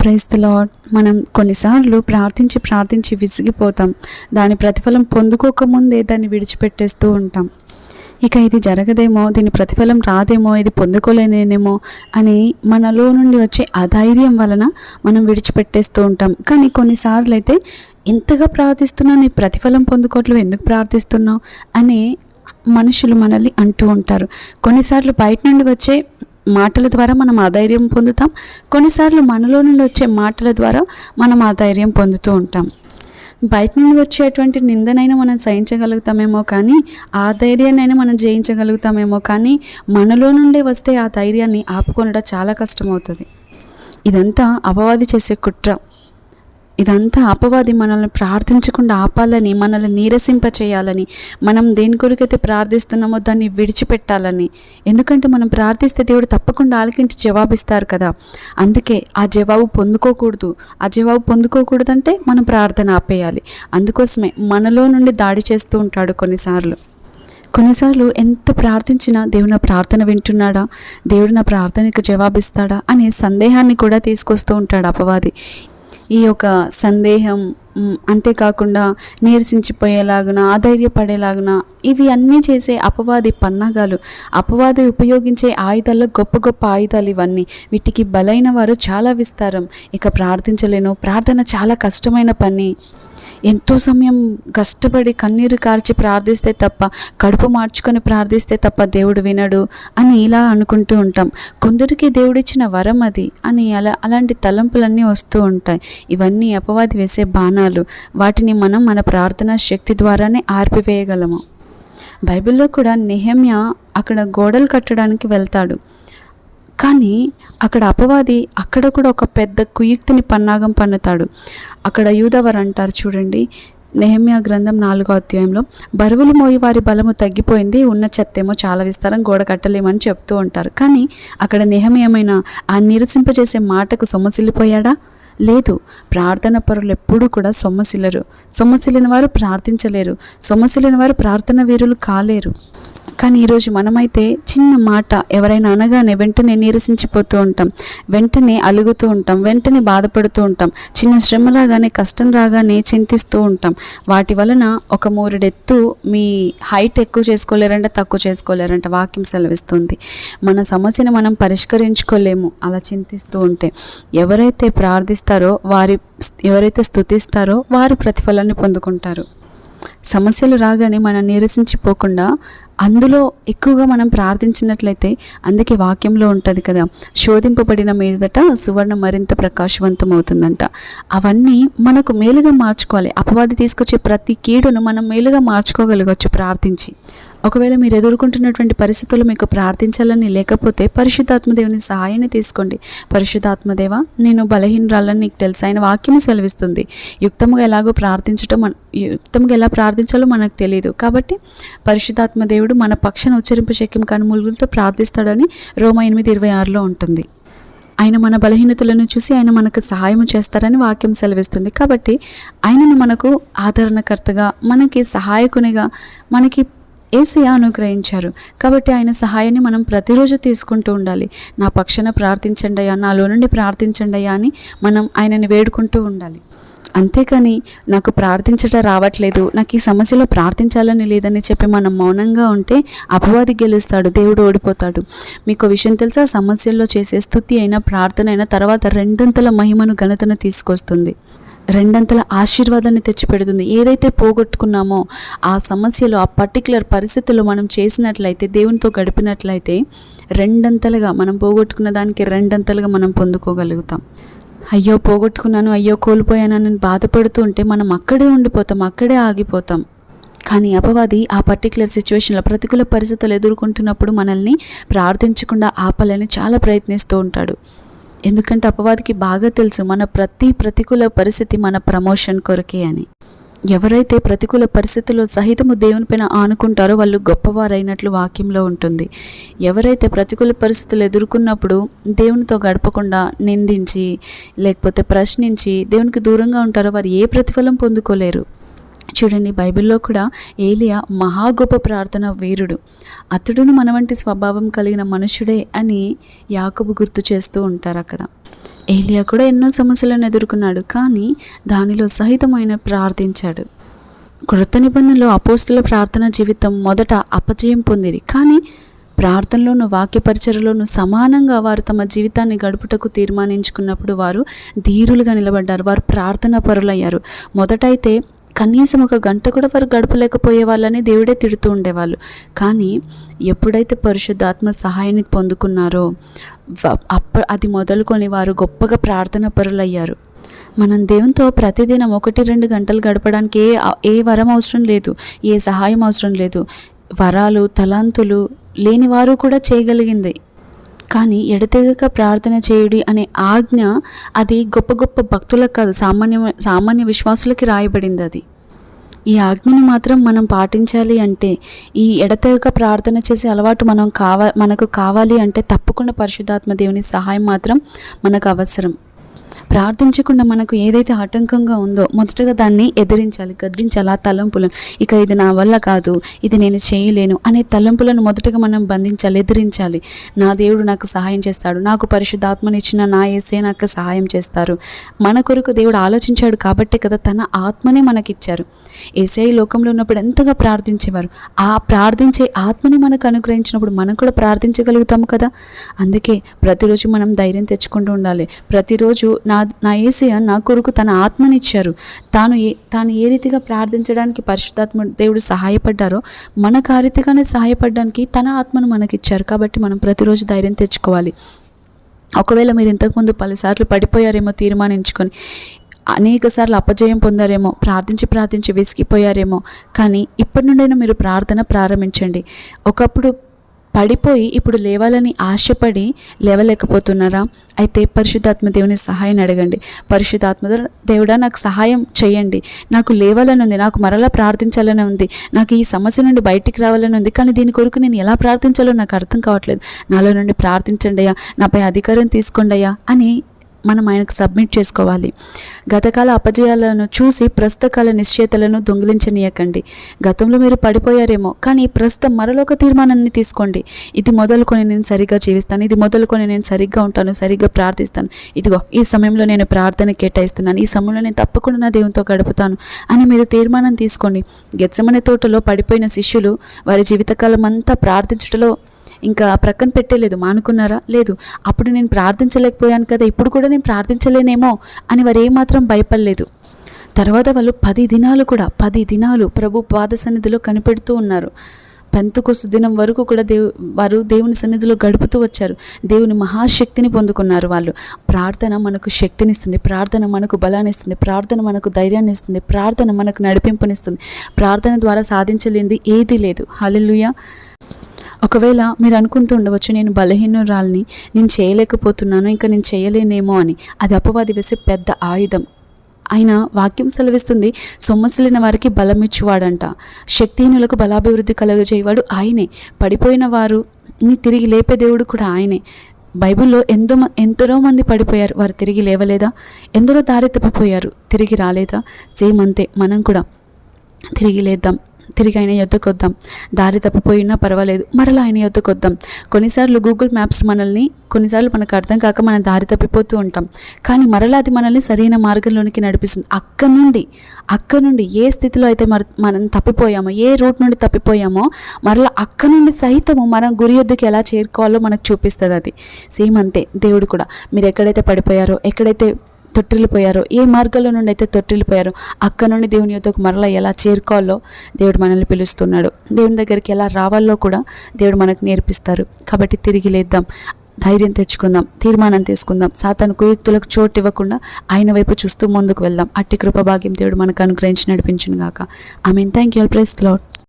ప్రైస్తలో మనం కొన్నిసార్లు ప్రార్థించి ప్రార్థించి విసిగిపోతాం. దాని ప్రతిఫలం పొందుకోకముందే దాన్ని విడిచిపెట్టేస్తూ ఉంటాం. ఇక ఇది జరగదేమో దీని ప్రతిఫలం రాదేమో ఇది పొందుకోలేనేమో అని మనలో నుండి వచ్చే అధైర్యం వలన మనం విడిచిపెట్టేస్తూ ఉంటాం. కానీ కొన్నిసార్లు అయితే ఇంతగా ప్రార్థిస్తున్నావు నీ ప్రతిఫలం పొందుకోవట్లేదు ఎందుకు ప్రార్థిస్తున్నావు అని మనుషులు మనల్ని అంటూ ఉంటారు. కొన్నిసార్లు బయట నుండి వచ్చే మాటల ద్వారా మనం ఆధైర్యం పొందుతాం. కొన్నిసార్లు మనలో నుండి వచ్చే మాటల ద్వారా మనం ఆధైర్యం పొందుతూ ఉంటాం. బయట నుండి వచ్చేటువంటి నిందనైనా మనం సహించగలుగుతామేమో కానీ ఆ ధైర్యాన్నైనా మనం జయించగలుగుతామేమో కానీ మనలో నుండే వస్తే ఆ ధైర్యాన్ని ఆపుకొనడం చాలా కష్టమవుతుంది. ఇదంతా అపవాది చేసే కుట్ర. ఇదంతా అపవాది మనల్ని ప్రార్థించకుండా ఆపాలని మనల్ని నీరసింప చేయాలని మనం దేని కొరికైతే ప్రార్థిస్తున్నామో దాన్ని విడిచిపెట్టాలని. ఎందుకంటే మనం ప్రార్థిస్తే దేవుడు తప్పకుండా ఆలకించి జవాబిస్తారు కదా. అందుకే ఆ జవాబు పొందుకోకూడదు. ఆ జవాబు పొందుకోకూడదంటే మనం ప్రార్థన ఆపేయాలి. అందుకోసమే మనలో నుండి దాడి చేస్తూ ఉంటాడు కొన్నిసార్లు. కొన్నిసార్లు ఎంత ప్రార్థించినా దేవుడు నా ప్రార్థన వింటున్నాడా? దేవుడు నా ప్రార్థనకు జవాబిస్తాడా? అనే సందేహాన్ని కూడా తీసుకొస్తూ ఉంటాడు అపవాది. ఈ యొక్క సందేహం అంతేకాకుండా నీరసించిపోయేలాగున ఆధైర్యపడేలాగున ఇవి అన్నీ చేసే అపవాది పన్నాగాలు. అపవాది ఉపయోగించే ఆయుధాల్లో గొప్ప గొప్ప ఆయుధాలు ఇవన్నీ. వీటికి బలైన వారు చాలా విస్తారం. ఇక ప్రార్థించలేను. ప్రార్థన చాలా కష్టమైన పని. ఎంతో సమయం కష్టపడి కన్నీరు కార్చి ప్రార్థిస్తే తప్ప కడుపు మార్చుకొని ప్రార్థిస్తే తప్ప దేవుడు వినడు అని ఇలా అనుకుంటూ ఉంటాం. కొందరికి దేవుడిచ్చిన వరం అది అని అలా అలాంటి తలంపులన్నీ వస్తూ ఉంటాయి. ఇవన్నీ అపవాది వేసే బాణాలు. వాటిని మనం మన ప్రార్థనా శక్తి ద్వారానే ఆర్పివేయగలము. బైబిల్లో కూడా నెహమ్య అక్కడ గోడలు కట్టడానికి వెళ్తాడు. కానీ అక్కడ అపవాది అక్కడ కూడా ఒక పెద్ద కుయుక్తిని పన్నాగం పన్నుతాడు. అక్కడ యూదవర్ అంటారు చూడండి నెహమ్యా గ్రంథం నాలుగో అధ్యాయంలో బరువులు మోయి వారి బలము తగ్గిపోయింది ఉన్న చెత్తేమో చాలా విస్తారం గోడ కట్టలేమని చెప్తూ ఉంటారు. కానీ అక్కడ నెహమయమైన ఆ నిరసింపజేసే మాటకు సొమ్మసిల్లిపోయాడా? లేదు ప్రార్థన పరులు ఎప్పుడూ కూడా సొమ్మసిల్లరు. సొమ్మసిల్లిన వారు ప్రార్థించలేరు. సొమ్మసిల్లిన వారు ప్రార్థన వీరులు కాలేరు. కానీ ఈరోజు మనమైతే చిన్న మాట ఎవరైనా అనగానే వెంటనే నీరసించిపోతూ ఉంటాం. వెంటనే అలుగుతూ ఉంటాం. వెంటనే బాధపడుతూ ఉంటాం. చిన్న శ్రమ రాగానే కష్టం రాగానే చింతిస్తూ ఉంటాం. వాటి వలన ఒక మూరెడెత్తు మీ హైట్ ఎక్కువ చేసుకోలేరంట తక్కువ చేసుకోలేరంట వాక్యం సెలవిస్తుంది. మన సమస్యను మనం పరిష్కరించుకోలేము. అలా చింతిస్తూ ఉంటే ఎవరైతే ప్రార్థిస్తారో వారి ఎవరైతే స్థుతిస్తారో వారి ప్రతిఫలాన్ని పొందుకుంటారు. సమస్యలు రాగానే మనం నీరసించిపోకుండా అందులో ఎక్కువగా మనం ప్రార్థించినట్లయితే అందుకే వాక్యంలో ఉంటుంది కదా శోధింపబడిన మీదట సువర్ణ మరింత ప్రకాశవంతం అవుతుందంట అవన్నీ మనకు మేలుగా మార్చుకోవాలి. అపవాది తీసుకొచ్చే ప్రతి కీడును మనం మేలుగా మార్చుకోగలగచ్చు ప్రార్థించి. ఒకవేళ మీరు ఎదుర్కొంటున్నటువంటి పరిస్థితులు మీకు ప్రార్థించాలని లేకపోతే పరిశుద్ధాత్మదేవుని సహాయాన్ని తీసుకోండి. పరిశుద్ధాత్మదేవ నేను బలహీనరాలని నీకు తెలుసు ఆయన వాక్యం సెలవిస్తుంది. యుక్తంగా ఎలాగో ప్రార్థించటం మన యుక్తంగా ఎలా ప్రార్థించాలో మనకు తెలియదు కాబట్టి పరిశుద్ధాత్మ దేవుడు మన పక్షాన ఉచ్చరింపు శక్యం కాని ములుగులతో ప్రార్థిస్తాడని రోమ ఎనిమిది ఇరవై ఆరులో ఉంటుంది. ఆయన మన బలహీనతలను చూసి ఆయన మనకు సహాయం చేస్తారని వాక్యం సెలవిస్తుంది. కాబట్టి ఆయనను మనకు ఆదరణకర్తగా మనకి సహాయకునిగా మనకి ఏసయ అనుగ్రహించారు. కాబట్టి ఆయన సహాయాన్ని మనం ప్రతిరోజు తీసుకుంటూ ఉండాలి. నా పక్షాన ప్రార్థించండి అయ్యా నాలో నుండి ప్రార్థించండి అయ్యా అని మనం ఆయనని వేడుకుంటూ ఉండాలి. అంతేకాని నాకు ప్రార్థించట రావట్లేదు నాకు ఈ సమస్యలో ప్రార్థించాలని లేదని చెప్పి మనం మౌనంగా ఉంటే అపవాది గెలుస్తాడు దేవుడు ఓడిపోతాడు. మీకు విషయం తెలుసా? సమస్యల్లో చేసే స్థుతి అయినా ప్రార్థన అయినా తర్వాత రెండంతల మహిమను ఘనతను తీసుకొస్తుంది. రెండంతల ఆశీర్వాదాన్ని తెచ్చిపెడుతుంది. ఏదైతే పోగొట్టుకున్నామో ఆ సమస్యలో ఆ పర్టికులర్ పరిస్థితుల్లో మనం చేసినట్లయితే దేవునితో గడిపినట్లయితే రెండంతలుగా మనం పోగొట్టుకున్న దానికి రెండంతలుగా మనం పొందుకోగలుగుతాం. అయ్యో పోగొట్టుకున్నాను అయ్యో కోల్పోయానని బాధపడుతూ ఉంటే మనం అక్కడే ఉండిపోతాం అక్కడే ఆగిపోతాం. కానీ అపవాది ఆ పర్టికులర్ సిచ్యువేషన్లో ప్రతికూల పరిస్థితులు ఎదుర్కొంటున్నప్పుడు మనల్ని ప్రార్థించకుండా ఆపాలని చాలా ప్రయత్నిస్తూ ఉంటాడు. ఎందుకంటే అపవాదికి బాగా తెలుసు మన ప్రతి ప్రతికూల పరిస్థితి మన ప్రమోషన్ కొరకే అని. ఎవరైతే ప్రతికూల పరిస్థితుల్లో సహితము దేవునిపైన ఆనుకుంటారో వాళ్ళు గొప్పవారైనట్లు వాక్యంలో ఉంటుంది. ఎవరైతే ప్రతికూల పరిస్థితులు ఎదుర్కొన్నప్పుడు దేవునితో గడపకుండా నిందించి లేకపోతే ప్రశ్నించి దేవునికి దూరంగా ఉంటారో వారు ఏ ప్రతిఫలం పొందుకోలేరు. చూడండి బైబిల్లో కూడా ఏలియా మహా గొప్ప ప్రార్థన వీరుడు. అతడును మన వంటి స్వభావం కలిగిన మనుషుడే అని యాకబు గుర్తు చేస్తూ ఉంటారు అక్కడ. ఏలియా కూడా ఎన్నో సమస్యలను ఎదుర్కొన్నాడు కానీ దానిలో సహితమైన ప్రార్థించాడు. కృత నిబంధనలో అపోస్తుల ప్రార్థన జీవితం మొదట అపజయం పొందిరి కానీ ప్రార్థనలోను వాక్యపరిచరలోను సమానంగా వారు తమ జీవితాన్ని గడుపుటకు తీర్మానించుకున్నప్పుడు వారు ధీరులుగా నిలబడ్డారు వారు ప్రార్థన పరులయ్యారు మొదటైతే కనీసం ఒక గంట కూడా వారు గడపలేకపోయే వాళ్ళని దేవుడే తిడుతూ ఉండేవాళ్ళు. కానీ ఎప్పుడైతే పరిశుద్ధాత్మ సహాయాన్ని పొందుకున్నారో అప్ప అది మొదలుకొని వారు గొప్పగా ప్రార్థన పరులయ్యారు. మనం దేవునితో ప్రతిదినం ఒకటి రెండు గంటలు గడపడానికి ఏ ఏ వరం అవసరం లేదు ఏ సహాయం అవసరం లేదు. వరాలు తలాంతులు లేని వారు కూడా చేయగలిగింది. కానీ ఎడతెగక ప్రార్థన చేయుడి అనే ఆజ్ఞ అది గొప్ప గొప్ప భక్తులకు కాదు సామాన్య సామాన్య విశ్వాసులకి రాయబడింది అది. ఈ ఆజ్ఞని మాత్రం మనం పాటించాలి అంటే ఈ ఎడతెగక ప్రార్థన చేసే అలవాటు మనం కావ మనకు కావాలి అంటే తప్పకుండా పరిశుద్ధాత్మ దేవుని సహాయం మాత్రం మనకు అవసరం. ప్రార్థించకుండా మనకు ఏదైతే ఆటంకంగా ఉందో మొదటగా దాన్ని ఎదిరించాలి గద్దించాలి ఆ తలంపులను. ఇక ఇది నా వల్ల కాదు ఇది నేను చేయలేను అనే తలంపులను మొదటగా మనం బంధించాలి ఎదిరించాలి. నా దేవుడు నాకు సహాయం చేస్తాడు నాకు పరిశుద్ధాత్మనిచ్చిన నా ఏసే నాకు సహాయం చేస్తారు. మన కొరకు దేవుడు ఆలోచించాడు కాబట్టే కదా తన ఆత్మనే మనకిచ్చారు. ఏసే లోకంలో ఉన్నప్పుడు ఎంతగా ప్రార్థించేవారు? ఆ ప్రార్థించే ఆత్మని మనకు అనుగ్రహించినప్పుడు మనం కూడా ప్రార్థించగలుగుతాము కదా? అందుకే ప్రతిరోజు మనం ధైర్యం తెచ్చుకుంటూ ఉండాలి. ప్రతిరోజు నా నా ఏసయ నా కొరకు తన ఆత్మనిచ్చారు. తాను ఏ తాను ఏ రీతిగా ప్రార్థించడానికి పరిశుద్ధాత్మ దేవుడు సహాయపడ్డారో మనకు ఆ రీతిగానే సహాయపడడానికి తన ఆత్మను మనకిచ్చారు కాబట్టి మనం ప్రతిరోజు ధైర్యం తెచ్చుకోవాలి. ఒకవేళ మీరు ఇంతకుముందు పలుసార్లు పడిపోయారేమో తీర్మానించుకొని అనేక సార్లు అపజయం పొందారేమో ప్రార్థించి ప్రార్థించి విసిగిపోయారేమో కానీ ఇప్పటి నుండైనా మీరు ప్రార్థన ప్రారంభించండి. ఒకప్పుడు పడిపోయి ఇప్పుడు లేవాలని ఆశపడి లేవలేకపోతున్నారా? అయితే పరిశుద్ధాత్మ దేవుని సహాయం అడగండి. పరిశుద్ధాత్మ దేవుడా నాకు సహాయం చేయండి. నాకు లేవాలని ఉంది. నాకు మరలా ప్రార్థించాలని ఉంది. నాకు ఈ సమస్య నుండి బయటికి రావాలని ఉంది. కానీ దీని కొరకు నేను ఎలా ప్రార్థించాలో నాకు అర్థం కావట్లేదు. నాలో నుండి ప్రార్థించండి అయ్యా. నాపై అధికారం తీసుకోండి అయ్యా అని మనం ఆయనకు సబ్మిట్ చేసుకోవాలి. గతకాల అపజయాలను చూసి ప్రస్తుత కాల నిశ్చయతలను దొంగిలించనీయకండి. గతంలో మీరు పడిపోయారేమో కానీ ప్రస్తుతం మరొక తీర్మానాన్ని తీసుకోండి. ఇది మొదలుకొని నేను సరిగ్గా జీవిస్తాను ఇది మొదలుకొని నేను సరిగ్గా ఉంటాను సరిగ్గా ప్రార్థిస్తాను. ఇదిగో ఈ సమయంలో నేను ప్రార్థన కేటాయిస్తున్నాను ఈ సమయంలో నేను తప్పకుండా నా దేవునితో గడుపుతాను అని మీరు తీర్మానం తీసుకోండి. గెచ్చమనే తోటలో పడిపోయిన శిష్యులు వారి జీవితకాలం అంతా ప్రార్థించటంలో ఇంకా ప్రక్కన పెట్టలేదు. మానుకున్నారా? లేదు. అప్పుడు నేను ప్రార్థించలేకపోయాను కదా ఇప్పుడు కూడా నేను ప్రార్థించలేనేమో అని వారు ఏమాత్రం భయపడలేదు. తర్వాత వాళ్ళు పది దినాలు కూడా పది దినాలు ప్రభు పాద సన్నిధిలో కనిపెడుతూ ఉన్నారు. పెంతుకొస్తు దినం వరకు కూడా దేవు వారు దేవుని సన్నిధిలో గడుపుతూ వచ్చారు. దేవుని మహాశక్తిని పొందుకున్నారు వాళ్ళు. ప్రార్థన మనకు శక్తినిస్తుంది. ప్రార్థన మనకు బలాన్ని ఇస్తుంది ప్రార్థన మనకు ధైర్యాన్ని ఇస్తుంది ప్రార్థన మనకు నడిపింపునిస్తుంది. ప్రార్థన ద్వారా సాధించలేనిది ఏదీ లేదు. హలెలుయా ఒకవేళ మీరు అనుకుంటూ ఉండవచ్చు నేను బలహీనురాల్ని నేను చేయలేకపోతున్నాను ఇంకా నేను చేయలేనేమో అని. అది అపవాది వేసే పెద్ద ఆయుధం. ఆయన వాక్యం సెలవిస్తుంది సొమ్మసిలిన వారికి బలమిచ్చువాడంట శక్తిహీనులకు బలాభివృద్ధి కలగజేయవాడు ఆయనే. పడిపోయిన వారు తిరిగి లేపే దేవుడు కూడా ఆయనే. బైబిల్లో ఎంతో మ- మంది పడిపోయారు. వారు తిరిగి లేవలేదా? ఎందరో దారి తప్పిపోయారు. తిరిగి రాలేదా? సేమ్ అంతే. మనం కూడా తిరిగి లేద్దాం. తిరిగి ఆయన యొద్దకు వద్దాం దారి తప్పిపోయినా పర్వాలేదు. మరలా ఆయన యొద్దకు వద్దాం కొన్నిసార్లు గూగుల్ మ్యాప్స్ మనల్ని కొన్నిసార్లు మనకు అర్థం కాక మనం దారి తప్పిపోతూ ఉంటాం. కానీ మరలా అది మనల్ని సరైన మార్గంలోనికి నడిపిస్తుంది. అక్క నుండి అక్క నుండి ఏ స్థితిలో అయితే మర మనం తప్పిపోయామో ఏ రూట్ నుండి తప్పిపోయామో మరలా అక్క నుండి సైతము మనం గురి యొద్దకు ఎలా చేరుకోవాలో మనకు చూపిస్తుంది అది. సేమ్ అంతే. దేవుడు కూడా. మీరు ఎక్కడైతే పడిపోయారో ఎక్కడైతే తొట్టిల్లిపోయారో ఏ మార్గంలో నుండి అయితే తొట్టిల్లిపోయారో అక్కడ నుండి దేవుని యొక్కకు మరలా ఎలా చేరుకోవాలో దేవుడు మనల్ని పిలుస్తున్నాడు. దేవుని దగ్గరికి ఎలా రావాలో కూడా దేవుడు మనకు నేర్పిస్తారు. కాబట్టి తిరిగి లేద్దాం. ధైర్యం తెచ్చుకుందాం. తీర్మానం తీసుకుందాం. సాతాను కుయుక్తులకు చోటు ఇవ్వకుండా ఆయన వైపు చూస్తూ ముందుకు వెళ్దాం. అట్టి కృపభాగ్యం దేవుడు మనకు అనుగ్రహించి నడిపించును గాక I mean thank you praise Lord